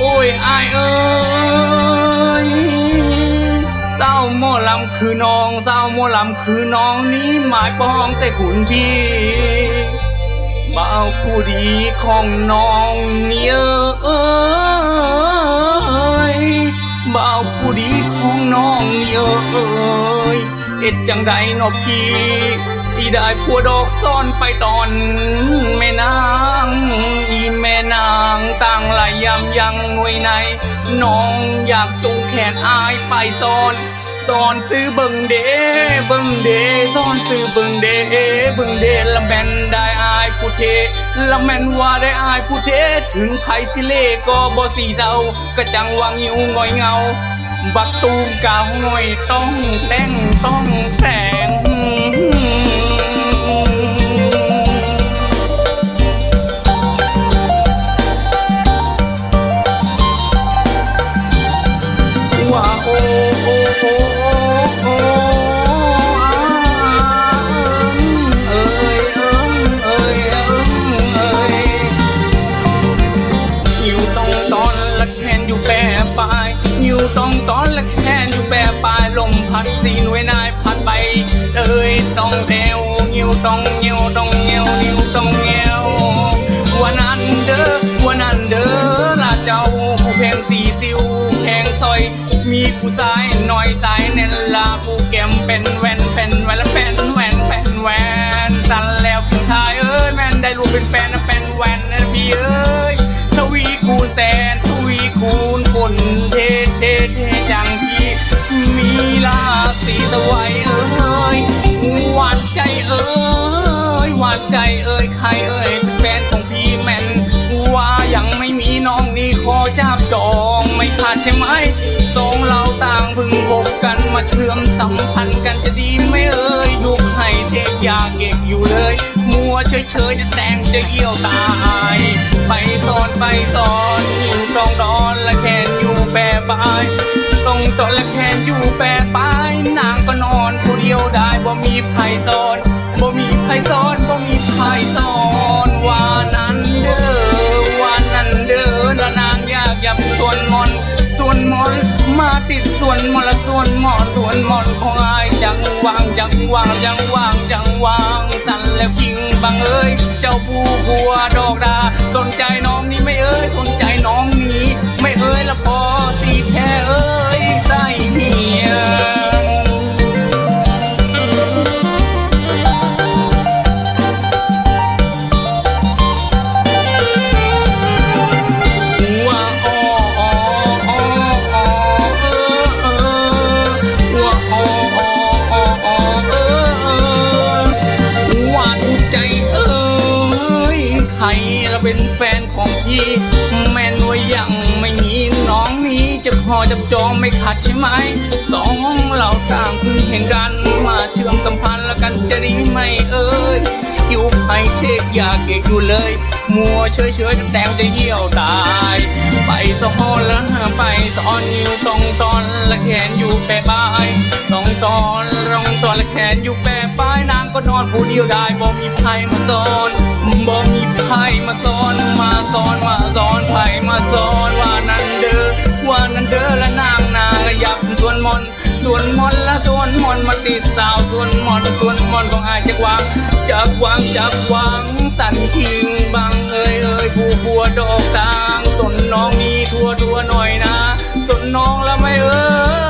โอ้ยไอเอ้ยเศร้าหมอลำคือน้องเศร้าหมอลำคือน้องนี้หมายปองแต่ขุนพี่บาผู้ดีของน้องเนี่ยเอ้ยบาผู้ดีของน้องเยอะเอ้ยเอ็ดจังไดนอพี่ที่ได้ผัวดอกซ่อนไปตอนแม่นางอีแม่นางตั้ง ยำยังหน่วยในน้องอยากจูงแขนอายไปซ่อนสอนซื้อเบิ่งเดเบิ่งเดสอนซื้อเบิ่งเดเบิ่งเดละแม่นได้อายผู้เทละแม่นว่าได้อายผู้เทถึงไผสิเลก็บ่สีเศร้าก็จังวางอยู่งอยเงา บักตูมกาวงอยต้องแต่งต้องแต่ง ต้องแนวยิวต้องเงียวต้องเงียวนิ้วต้องเงียววันนั้นเด้อวันนั้นเด้อลาเจ้าผู้เพลงสีสิวแพงซอย มีผู้ชายหน่อยสายเนนลาผู้แก้มเป็นแวนเป็นแวนและเป็นแวนเป็นแวนสันแล้วพี่ชายเอ้ยแม่นได้รู้เป็นแฟนนะเป็นแวนนะพี่เอ้ยทวีคูณแสนทวีคูณคน เอ้ยเอ้ยเป็นแฟนของพี่แม่นว่ายังไม่มีน้องนี่ขอจับจองไม่ขาดใช่ไหมสองเราต่างพึงพบกันมาเชื่อมสัมพันธ์กันจะดีไหม่เอ่ยยุคให้เทคยาเก็บอยู่เลย มัวเฉยๆจะแต่งจะเยี่ยวตายไปสอนไปสอนอยู่ตรงดอนละแคนอยู่แปรปลายตรงตอนละแคนอยู่แปรปลายนางก็นอนผู้เดียวได้บ่มีไผสอนบ่มีไผสอนบ่มี วนมอนละส่วนมอนส่วนมอนของอายจังวางจังวางจังวางจังวางสั่นแล้วคิงบังเอ้ยเจ้าผู้ผัวดอกดา สนใจน้องนี่ไม่เอ้ยสนใจน้อง ใครเราเป็นแฟนของพี่ แม่นว่ายังไม่มีน้องนี้จะพอจับจองไม่ขาดใช่ไหมสองเราต่างเพิ่งเห็นกันมาเชื่อมสัมพันธ์แล้วกันจะดีไหมเอ้ยอยู่ไปเช็คอยากเก็บอยู่เลย มัวเฉยเฉยแต่วจะเหี่ยวตาย ไปสะฮอนแล้วไปสอนอยู่ตรงตอนละแขนอยู่แปรบายตรงตอนรองตอนละแขนอยู่แปรปลายนางก็นอนผู้เดียวได้บ่มีใครมาสอน บ่มีใครมาสอนมาสอนมาสอนใครมาสอนว่านั้นเด้อว่านั้นเด้อละนางนางระยับส่วนมอนส่วนมอนละส่วนมอนมาติดสาวส่วนมอนส่วนมอนของอายจักวางจักวางจักวางสันคิงบังเอ้ยเอ้ยผู้บัวดอกตางต้นน้องมีทั่วทั่วหน่อยนะสนน้องละไม่เอ้ย